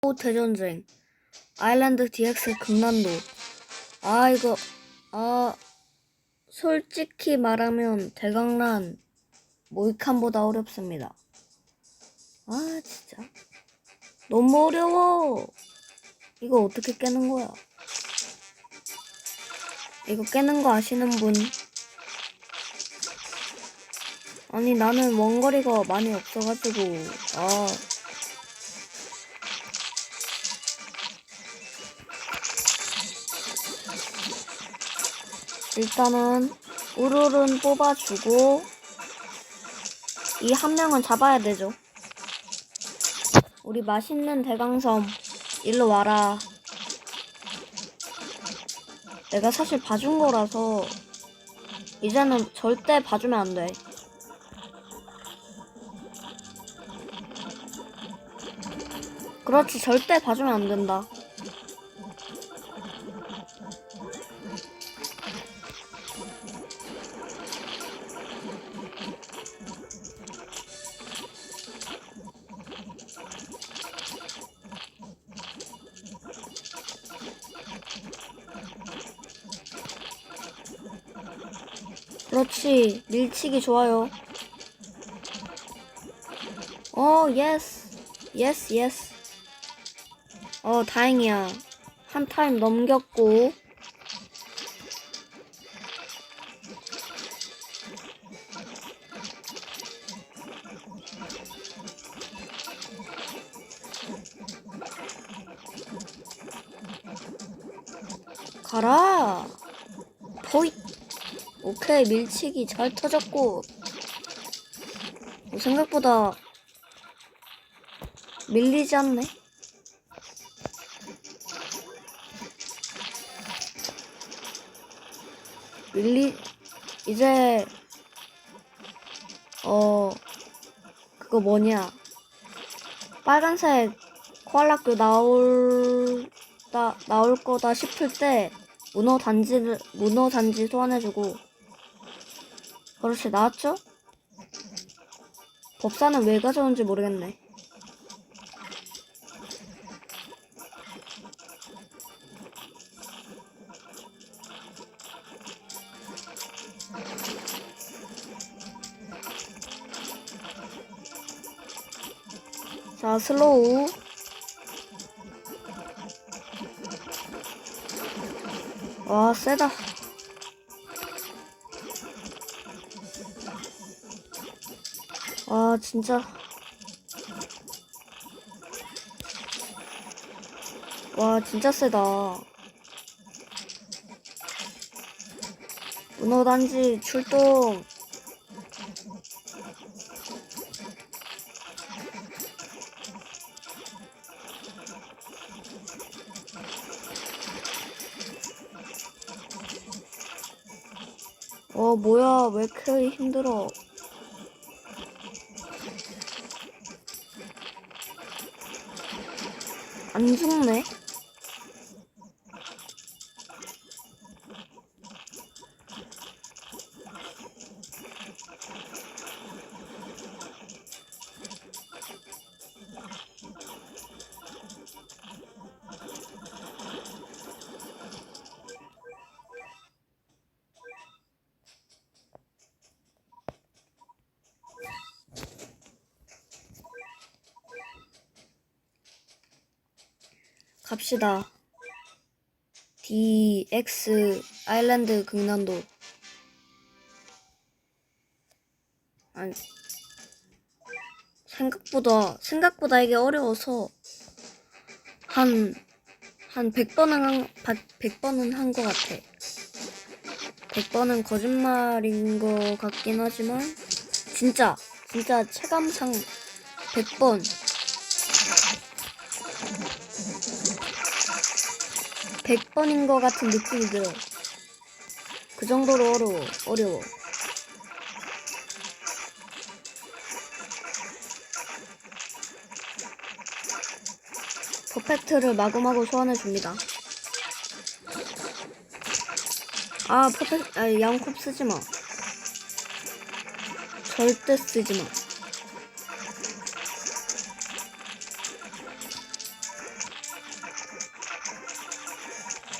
또 대전쟁. 아일랜드 DX 극난도. 아 이거 아 솔직히 말하면 대강란 모이칸보다 어렵습니다. 아 진짜. 너무 어려워. 이거 어떻게 깨는 거야? 이거 깨는 거 아시는 분? 아니 나는 원거리가 많이 없어가지고 아 일단은 우르른 뽑아주고 이 한 명은 잡아야 되죠. 우리 맛있는 대강섬 일로 와라. 내가 사실 봐준 거라서 이제는 절대 봐주면 안 돼. 그렇지 절대 봐주면 안 된다. 그렇지. 밀치기 좋아요. 어, 예스. 예스, 예스. 어, 다행이야. 한 타임 넘겼고. 가라. 포잇. 오케이 밀치기 잘 터졌고 어, 생각보다 밀리지 않네. 밀리 이제 어 그거 뭐냐. 빨간색 코알라교 나올 다 나올 거다 싶을 때 문어 단지를 문어 단지 소환해주고 그렇지 나왔죠? 법사는 왜 가져온지 모르겠네. 자 슬로우 와 세다 와 진짜. 와 진짜 세다. 문어단지 출동. 어 뭐야. 왜 이렇게 힘들어 안 죽네? 갑시다. DX 아일랜드 극난도. 아니, 생각보다, 생각보다 이게 어려워서 한, 한 100번은 한, 100번은 한 것 같아. 100번은 거짓말인 것 같긴 하지만, 진짜, 진짜 체감상 100번. 100번인 것 같은 느낌이 들어. 그 정도로 어려워, 어려워. 퍼펙트를 마구마구 소환해 줍니다. 아, 퍼펙트, 아, 양콥 쓰지 마. 절대 쓰지 마.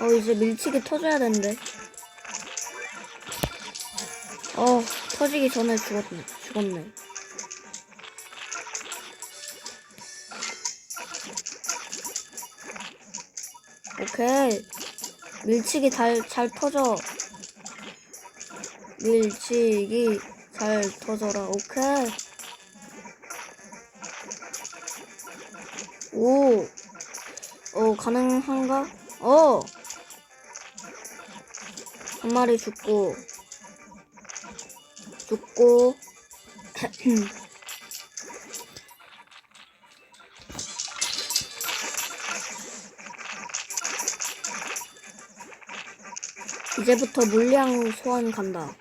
어 이제 밀치기 터져야 되는데. 어 터지기 전에 죽었네 죽었네. 오케이. 밀치기 잘, 잘 터져. 밀치기 잘 터져라. 오케이. 오, 어, 가능한가? 어! 한 마리 죽고, 죽고, 이제부터 물량 소환 간다.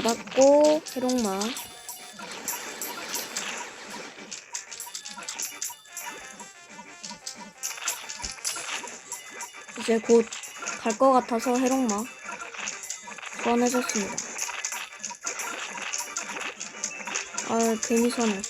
잡았고 해롱마. 이제 곧 갈 것 같아서 해롱마 소환해줬습니다. 아 괜히 선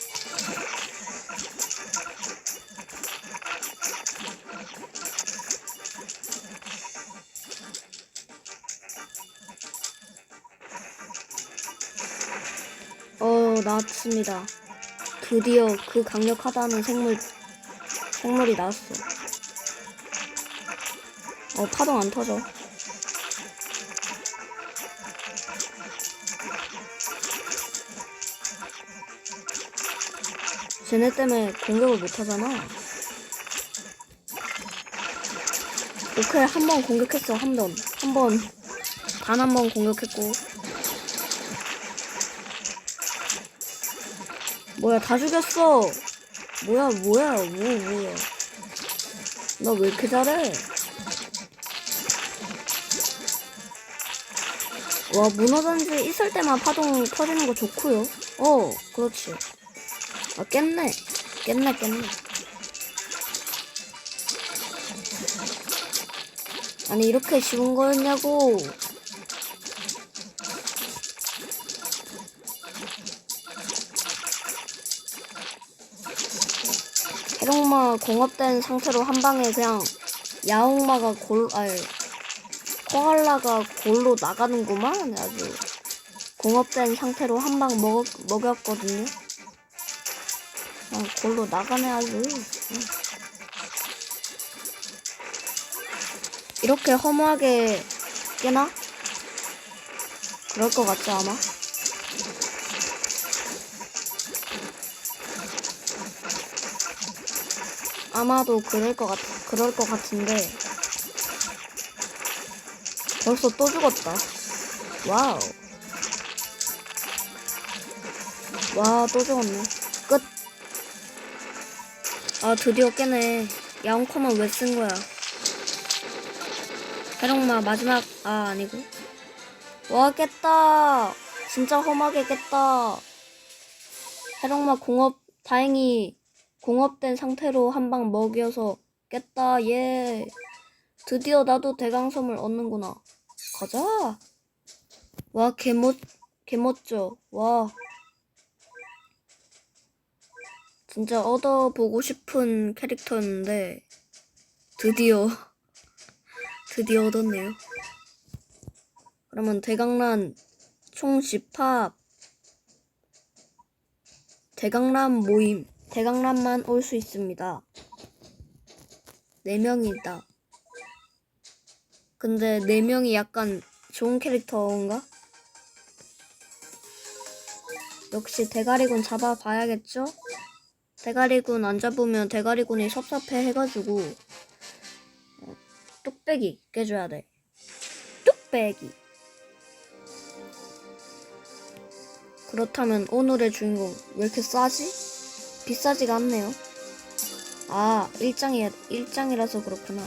나왔습니다. 드디어 그 강력하다는 생물, 생물이 나왔어. 어, 파동 안 터져. 쟤네 때문에 공격을 못 하잖아. 오케이, 한 번 공격했어, 한 번. 한 번. 단 한 번 공격했고. 뭐야 다 죽였어. 뭐야 뭐야 뭐 뭐야. 나 왜 이렇게 잘해? 와 문어던지 있을 때만 파동 터지는 거 좋고요. 어 그렇지. 아 깼네. 깼네 깼네. 아니 이렇게 쉬운 거였냐고 해롱마 공업된 상태로 한 방에 그냥 야옹마가 골, 아니, 코알라가 골로 나가는구만. 아주 공업된 상태로 한 방 먹, 먹였거든요. 그냥 골로 나가네 아주. 응. 이렇게 허무하게 깨나? 그럴 것 같지 아마? 아마도 그럴 것 같, 그럴 것 같은데. 벌써 또 죽었다. 와우. 와, 또 죽었네. 끝. 아, 드디어 깨네. 야옹커만 왜 쓴 거야? 해롱마 마지막, 아, 아니고. 와, 깼다. 진짜 험하게 깼다. 해롱마 공업, 다행히 공업된 상태로 한 방 먹여서 깼다 예. 드디어 나도 대강섬을 얻는구나. 가자. 와 개멋 개멋져. 와. 진짜 얻어보고 싶은 캐릭터였는데 드디어 드디어 얻었네요. 그러면 대강란 총 10합 대강란 모임 대강란만 올 수 있습니다. 4명이다. 근데 4명이 약간 좋은 캐릭터인가? 역시 대가리군 잡아봐야겠죠? 대가리군 안 잡으면 대가리군이 섭섭해 해가지고 어, 뚝배기 깨줘야 돼. 뚝배기. 그렇다면 오늘의 주인공 왜 이렇게 싸지? 비싸지가 않네요. 아, 일장이, 일장이라서 그렇구나.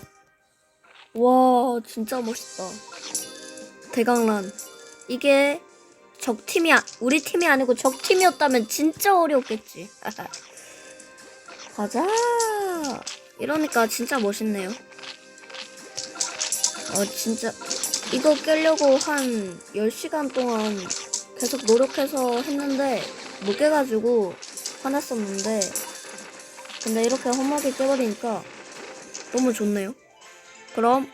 와, 진짜 멋있다. 대강란. 이게 적팀이, 아, 우리 팀이 아니고 적팀이었다면 진짜 어려웠겠지. 가자. 이러니까 진짜 멋있네요. 어, 진짜. 이거 깨려고 한 10시간 동안 계속 노력해서 했는데 못 깨가지고 화났었는데 근데 이렇게 험하게 깨버리니까 너무 좋네요. 그럼 끝.